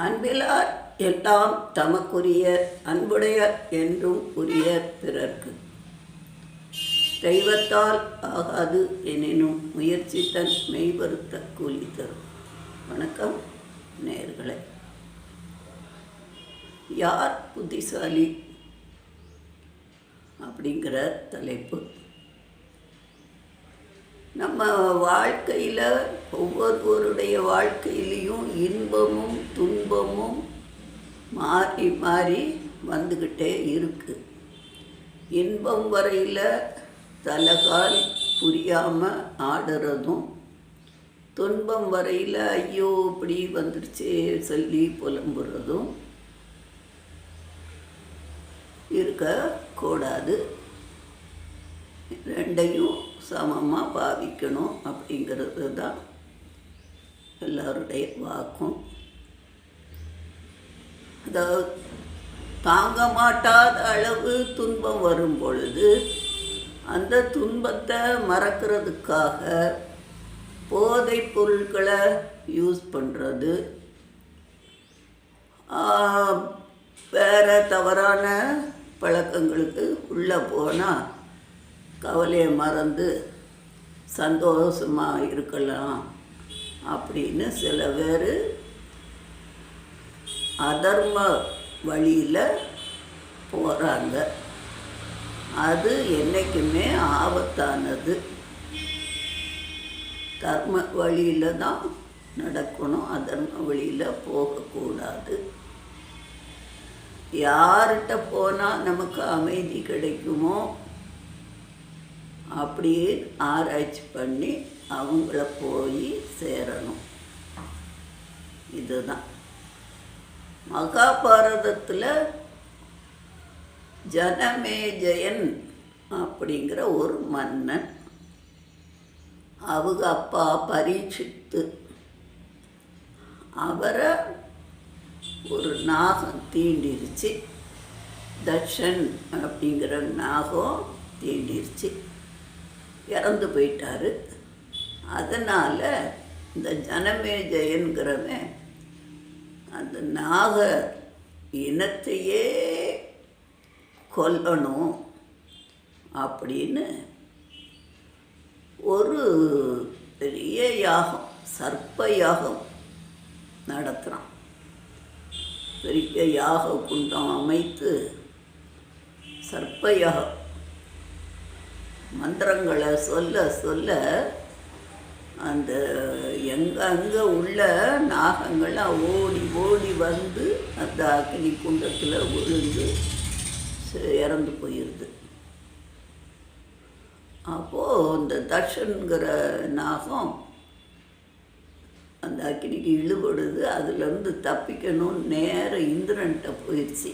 அன்பிலார் எல்லாம் தமக்குரிய அன்புடைய என்றும் உரிய பிறர்க்கு. தெய்வத்தால் ஆகாது எனினும் முயற்சி தன் மெய்வருத்த கூலி தரும். வணக்கம் நேயர்களே யார் புத்திசாலி? அப்படிங்கிற தலைப்பு. நம்ம வாழ்க்கையில் ஒவ்வொருவருடைய வாழ்க்கையிலையும் இன்பமும் துன்பமும் மாறி மாறி வந்துக்கிட்டே இருக்கு. இன்பம் வரையில் தலகால் புரியாமல் ஆடுறதும் துன்பம் வரையில் ஐயோ இப்படி வந்துடுச்சே சொல்லி புலம்புறதும் இருக்கக்கூடாது ரெண்டையும் சமமாக பாவிக்கணும் அப்படிங்கிறது தான் எல்லோருடைய வாக்கும். அதாவது தாங்க மாட்டாத அளவு துன்பம் வரும் பொழுது அந்த துன்பத்தை மறக்கிறதுக்காக போதைப் பொருட்களை யூஸ் பண்ணுறது வேறு தவறான பழக்கங்களுக்கு உள்ளே போனால் கவலையை மறந்து சந்தோஷமாக இருக்கலாம் அப்படின்னு சில பேர் அதர்ம வழியில் போகிறாங்க அது என்றைக்குமே ஆபத்தானது. தர்ம வழியில் தான் நடக்கணும் அதர்ம வழியில் போகக்கூடாது யார்கிட்ட போனால் நமக்கு அமைதி கிடைக்குமோ அப்படியே ஆராய்ச்சி பண்ணி அவங்கள போய் சேரணும். இதுதான். மகாபாரதத்தில் ஜனமேஜயன் அப்படிங்கிற ஒரு மன்னன். அவங்க அப்பா பரீட்சித்து. அவரை ஒரு நாகம் தீண்டிருச்சு. தட்சன் அப்படிங்கிற நாகம் தீண்டிருச்சு. இறந்து போயிட்டாரு. அதனால் இந்த ஜனமேஜயன்கிறவன் அந்த நாக இனத்தையே கொல்லணும் அப்படின்னு ஒரு பெரிய யாகம் சர்ப்ப யாகம் நடத்துகிறான் பெரிய யாக குண்டம் அமைத்து சர்ப்ப யாகம் மந்திரங்களை சொல்ல சொல்ல அந்த எங்கங்கே உள்ள நாகங்கள்லாம் ஓடி ஓடி வந்து அந்த அக்னி குண்டத்தில் விழுந்து இறந்து போயிடுது அப்போது இந்த தர்ஷனுங்கிற நாகம் அந்த அக்னிக்கு இழுபடுது அதுலேருந்து தப்பிக்கணும்னு நேர இந்திரன்கிட்ட போயிடுச்சு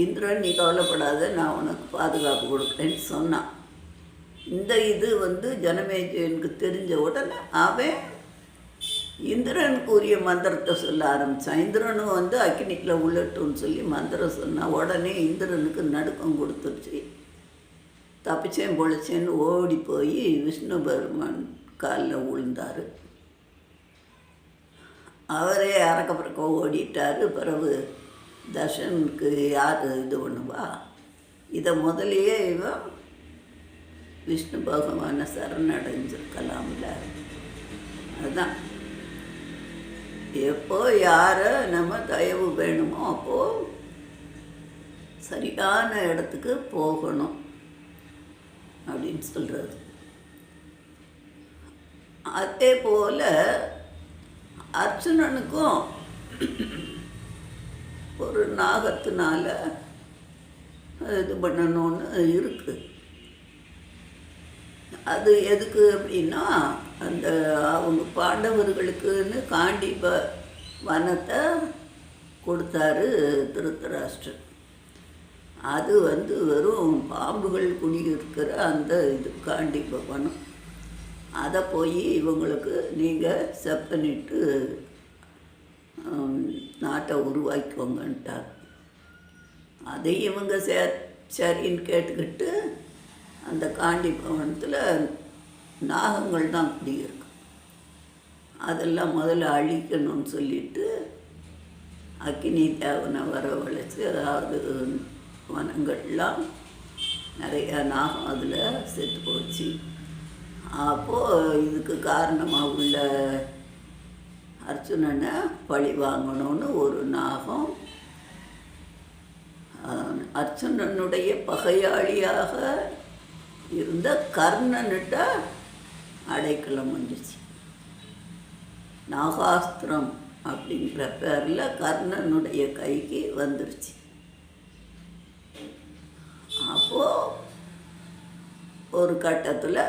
இந்திரன் நீ கவலைப்படாத நான் உனக்கு பாதுகாப்பு கொடுக்குறேன்னு சொன்னான். இந்த இது வந்து ஜனமேஜனுக்கு தெரிஞ்ச உடனே அவன் இந்திரனுக்கு உரிய மந்திரத்தை சொல்ல ஆரம்பித்தான் இந்திரனும் வந்து அக்னிக்கில் உள்ளட்டும்னு சொல்லி மந்திரம் சொன்னான் உடனே இந்திரனுக்கு நடுக்கம் கொடுத்துருச்சு. தப்பிச்சேன் பொழைச்சேன்னு ஓடி போய் விஷ்ணு பெருமான் காலில் விழுந்தார். அவரே அறக்க பறக்க ஓடிட்டார். பிறகு தர்ஷனுக்கு யார் இது பண்ணுவா? இதை முதலையே இவன் விஷ்ணு பகவானை சரணடைஞ்சிருக்கலாம்ல. அதுதான். எப்போ யாரை நம்ம தயவு வேணுமோ அப்போது சரியான இடத்துக்கு போகணும் அப்படின்னு சொல்கிறது அதே போல் அர்ச்சுனனுக்கும் ஒரு நாகத்தினால இது பண்ணணும்னு இருக்குது அது எதுக்கு அப்படின்னா அந்த அவங்க பாண்டவர்களுக்குன்னு காண்டிப வனத்தை கொடுத்தாரு திருத்தராஷ்டிரன் அது வந்து வெறும் பாம்புகள் குடியிருக்கிற அந்த இது காண்டிப வனம். அதை போய் இவங்களுக்கு நீங்கள் செப்பனிட்டு நாட்டை உருவாக்கிக்கோங்கன்ட்டார். அதை இவங்க சே சரின்னு கேட்டுக்கிட்டு அந்த காண்டி பவனத்தில் நாகங்கள் தான் குடியிருக்கு அதெல்லாம் முதல்ல அழிக்கணும்னு சொல்லிட்டு அக்கினி தேவனை வரவழைச்சி அதாவது வனங்கள்லாம் நிறையா நாகம் அதில் செத்து போச்சு. அப்போது இதுக்கு காரணமாக உள்ள அர்ஜுனனை பழி வாங்கணும்னு ஒரு நாகம். அர்ஜுனனுடைய பகையாளியாக இருந்த கர்ணனிட்ட அடைக்கலம் வந்துச்சு நாகாஸ்திரம் அப்படிங்கிற பேரில் கர்ணனுடைய கைக்கு வந்துருச்சு. அப்போது ஒரு கட்டத்தில்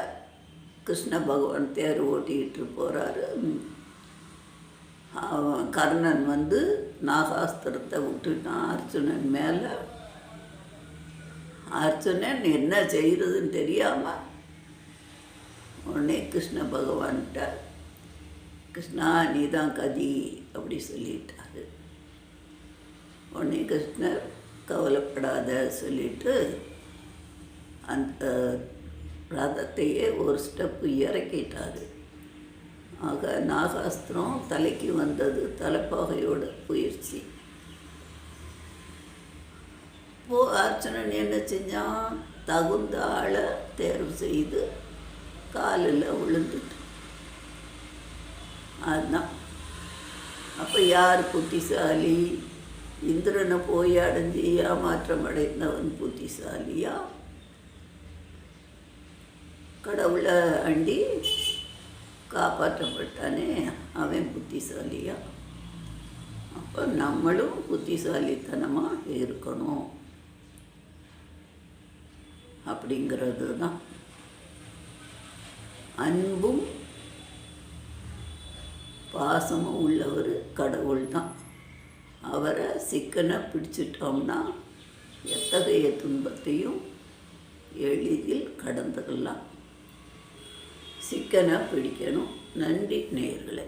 கிருஷ்ண பகவான் தேர் ஓட்டிக்கிட்டு போகிறாரு கர்ணன் வந்து நாகாஸ்திரத்தை விட்டுட்டான். அர்ஜுனன் மேலே. அர்ஜுனன் என்ன செய்கிறதுன்னு தெரியாமல் உடனே கிருஷ்ண பகவான்கிட்ட கிருஷ்ணா நீ தான் கதி அப்படி சொல்லிட்டாரு. உடனே கிருஷ்ணர் கவலைப்படாத சொல்லிட்டு அந்த ரதத்தையே ஒரு ஸ்டெப்பு இறக்கிட்டாரு. ஆக நாகாஸ்திரம் தலைக்கு வந்தது தலைப்பாகையோட பயிற்சி இப்போ அர்ச்சனன் என்ன செஞ்சான்? தகுந்த ஆளை தேர்வு செய்து காலில் விழுந்துட்டு அதுதான். அப்போ யார் புத்திசாலி? இந்திரனை போய் அடைஞ்சு ஏமாற்றம் அடைந்தவன் புத்திசாலியா? கடவுளை அண்டி காப்பாற்றப்பட்டானே அவன் புத்திசாலியா? அப்போ நம்மளும் புத்திசாலித்தனமாக இருக்கணும். அப்படிங்கிறது தான் அன்பும் பாசமும் உள்ளவர் கடவுள் தான் அவரை சிக்கனை பிடிச்சிட்டோம்னா எத்தகைய துன்பத்தையும் எளிதில் கடந்துடலாம் சிக்கனாக பிடிக்கணும். நன்றி நேர்களை